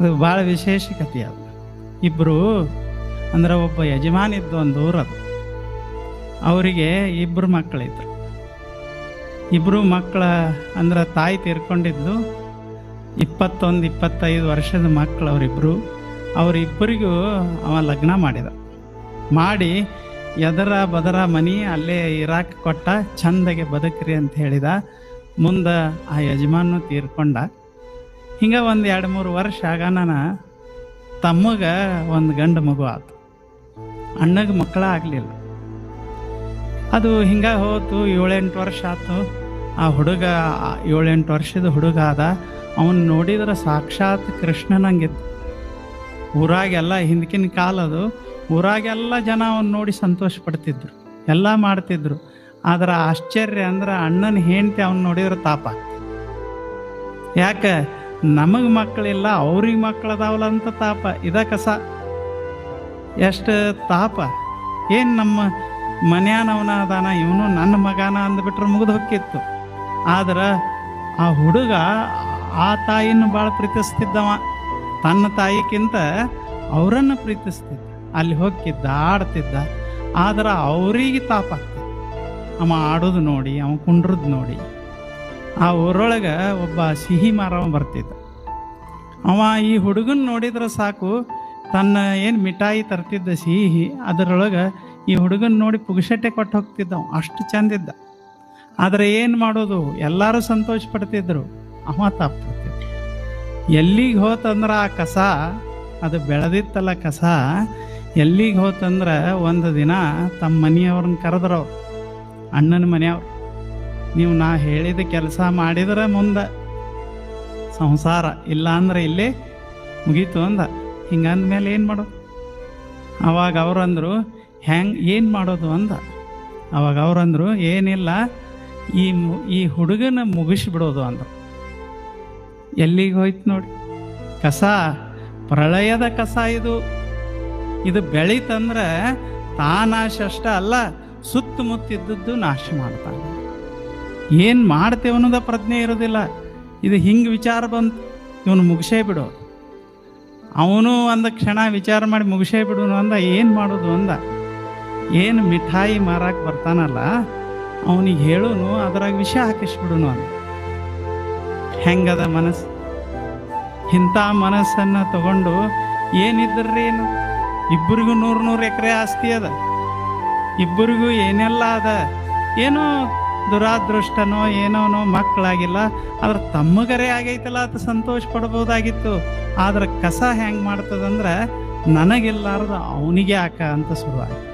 ಅದು ಭಾಳ ವಿಶೇಷ ಕಥೆ ಅದು. ಇಬ್ಬರು ಅಂದ್ರೆ ಒಬ್ಬ ಯಜಮಾನ ಇದ್ದು ಒಂದು ಊರದು. ಅವರಿಗೆ ಇಬ್ಬರು ಮಕ್ಕಳಿದ್ರು. ಇಬ್ಬರು ಮಕ್ಕಳ ಅಂದ್ರೆ ತಾಯಿ ತೀರ್ಕೊಂಡಿದ್ದು ಇಪ್ಪತ್ತೊಂದು, ಇಪ್ಪತ್ತೈದು ವರ್ಷದ ಮಕ್ಕಳು ಅವರಿಬ್ಬರು ಅವರಿಬ್ಬರಿಗೂ ಅವ ಲಗ್ನ ಮಾಡಿದ. ಮಾಡಿ ಎದರ ಬದರ ಮನಿ ಅಲ್ಲೇ ಇರಾಕ್ ಕೊಟ್ಟ, ಚಂದಗೆ ಬದುಕ್ರಿ ಅಂತ ಹೇಳಿದ. ಮುಂದೆ ಆ ಯಜಮಾನು ತೀರ್ಕೊಂಡ. ಹಿಂಗೆ ಒಂದು ಎರಡು ಮೂರು ವರ್ಷ ಆಗಾನ ತಮ್ಮಗ ಒಂದು ಗಂಡು ಮಗು ಆತು. ಅಣ್ಣಗೆ ಮಕ್ಕಳ ಆಗಲಿಲ್ಲ. ಅದು ಹಿಂಗೆ ಹೋತು, ಏಳೆಂಟು ವರ್ಷ ಆತು. ಆ ಹುಡುಗ, ಏಳೆಂಟು ವರ್ಷದ ಹುಡುಗ ಆದ. ಅವನು ನೋಡಿದ್ರೆ ಸಾಕ್ಷಾತ್ ಕೃಷ್ಣನಂಗಿತ್ತು ಊರಾಗೆಲ್ಲ ಕಾಲ ಕಾಲದು ಊರಾಗೆಲ್ಲ ಜನ ಅವನ್ನ ನೋಡಿ ಸಂತೋಷ ಪಡ್ತಿದ್ರು. ಎಲ್ಲ ಮಾಡ್ತಿದ್ರು. ಆದ್ರೆ ಆಶ್ಚರ್ಯ ಅಂದ್ರೆ ಅಣ್ಣನ ಹೆಂಡತಿ ಅವನ್ ನೋಡಿದ್ರೆ ತಾಪ ಯಾಕೆ? ನಮಗೆ ಮಕ್ಕಳಿಲ್ಲ, ಅವ್ರಿಗೆ ಮಕ್ಕಳದಾವಲ್ಲ ಅಂತ ತಾಪ. ಇದ ಕಸ. ಎಷ್ಟು ತಾಪ. ಏನು ನಮ್ಮ ಮನ್ಯಾನವನ ಅದಾನ ಇವನು ನನ್ನ ಮಗನ ಅಂದ್ಬಿಟ್ರೆ ಮುಗಿದು ಹೊಕ್ಕಿತ್ತು. ಆದ್ರೆ ಆ ಹುಡುಗ ಆ ತಾಯಿನ ಭಾಳ ಪ್ರೀತಿಸ್ತಿದ್ದವ. ತನ್ನ ತಾಯಿಗಿಂತ ಅವರನ್ನು ಪ್ರೀತಿಸ್ತಿದ್ದ. ಅಲ್ಲಿ ಹೊಕ್ಕಿದ್ದ ಆಡ್ತಿದ್ದ ಆದ್ರೆ ಅವರಿಗೆ ತಾಪ ಅವ ಆಡೋದು ನೋಡಿ, ಅವ ಕುಂಡ್ರದ್ ನೋಡಿ. ಆ ಊರೊಳಗೆ ಒಬ್ಬ ಸಿಹಿ ಮಾರವ ಬರ್ತಿದ್ದ. ಅವ ಈ ಹುಡುಗನ್ ನೋಡಿದ್ರೆ ಸಾಕು, ತನ್ನ ಏನು ಮಿಠಾಯಿ ತರ್ತಿದ್ದ ಸಿಹಿ, ಅದರೊಳಗೆ ಈ ಹುಡುಗನ್ ನೋಡಿ ಪುಗಸಟ್ಟೆ ಕೊಟ್ಟು ಹೋಗ್ತಿದ್ದ ಅಷ್ಟು ಚಂದಿದ್ದ ಆದರೆ ಏನು ಮಾಡೋದು, ಎಲ್ಲರೂ ಸಂತೋಷ ಪಡ್ತಿದ್ರು. ಅವ ತಪ್ಪ ಎಲ್ಲಿಗೆ ಹೋತಂದ್ರೆ ಆ ಕಸ, ಅದು ಬೆಳೆದಿತ್ತಲ್ಲ ಕಸ, ಎಲ್ಲಿಗೆ ಹೋತಂದ್ರೆ ಒಂದು ದಿನ ತಮ್ಮ ಮನೆಯವ್ರನ್ನ ಕರೆದ್ರವ್ರು ಅಣ್ಣನ ಮನೆಯವ್ರು. ನೀವು ನಾ ಹೇಳಿದ ಕೆಲಸ ಮಾಡಿದ್ರೆ ಮುಂದೆ ಸಂಸಾರ ಇಲ್ಲ ಅಂದ್ರೆ ಇಲ್ಲೇ ಮುಗೀತು ಅಂದ. ಹಿಂಗಂದ್ಮೇಲೆ ಏನು ಮಾಡೋದು ಅವಾಗ ಅವರಂದರು, ಹೆಂಗೆ, ಏನು ಮಾಡೋದು? ಅಂದ. ಅವಾಗ ಅವ್ರಂದ್ರು, ಏನಿಲ್ಲ, ಈ ಈ ಹುಡುಗನ ಮುಗಿಸ್ಬಿಡೋದು ಅಂದ ಎಲ್ಲಿಗೆ ಹೋಯ್ತು ನೋಡಿ? ಕಸ, ಪ್ರಳಯದ ಕಸ ಇದು. ಇದು ಬೆಳೀತಂದ್ರೆ ತಾನಾಶ ಅಷ್ಟ ಅಲ್ಲ, ಸುತ್ತಮುತ್ತಿದ್ದದ್ದು ನಾಶ ಮಾಡ್ತಾನೆ. ಏನು ಮಾಡ್ತೇವೆ ಅನ್ನೋದ ಪ್ರಜ್ಞೆ ಇರೋದಿಲ್ಲ. ಇದು ಹಿಂಗೆ ವಿಚಾರ ಬಂತು ಇವನು ಮುಗಿಸೇ ಬಿಡು. ಅವನು ಒಂದು ಕ್ಷಣ ವಿಚಾರ ಮಾಡಿ ಮುಗಿಸೇ ಬಿಡು ಅಂದ, ಏನು ಮಾಡೋದು ಅಂದ. ಏನು ಮಿಠಾಯಿ ಮಾರಕ್ಕೆ ಬರ್ತಾನಲ್ಲ, ಅವನಿಗೆ ಹೇಳುನು, ಅದ್ರಾಗ ವಿಷ ಹಾಕಿಸ್ಬಿಡುನು ಅಂದ. ಹೆಂಗದ ಮನಸ್ಸು ಇಂಥ ಮನಸ್ಸನ್ನು ತಗೊಂಡು ಏನಿದ್ರಿ ಏನು ಇಬ್ಬರಿಗೂ ನೂರು ನೂರು ಎಕರೆ ಆಸ್ತಿ ಅದ. ಇಬ್ಬರಿಗೂ ಏನೆಲ್ಲ ಅದ? ಏನೋ ದುರಾದೃಷ್ಟನೋ ಏನೋನೋ ಮಕ್ಕಳಾಗಿಲ್ಲ, ಆದ್ರೆ ತಮ್ಮಗರೇ ಆಗೈತಲ್ಲ ಅದು ಸಂತೋಷ ಪಡ್ಬೋದಾಗಿತ್ತು. ಆದ್ರೆ ಕಸ ಹೆಂಗೆ ಮಾಡ್ತದಂದ್ರೆ, ನನಗಿಲ್ಲಾರ್ದ ಅವನಿಗೆ ಯಾಕ ಅಂತ ಶುರುವಾಯ್ತು.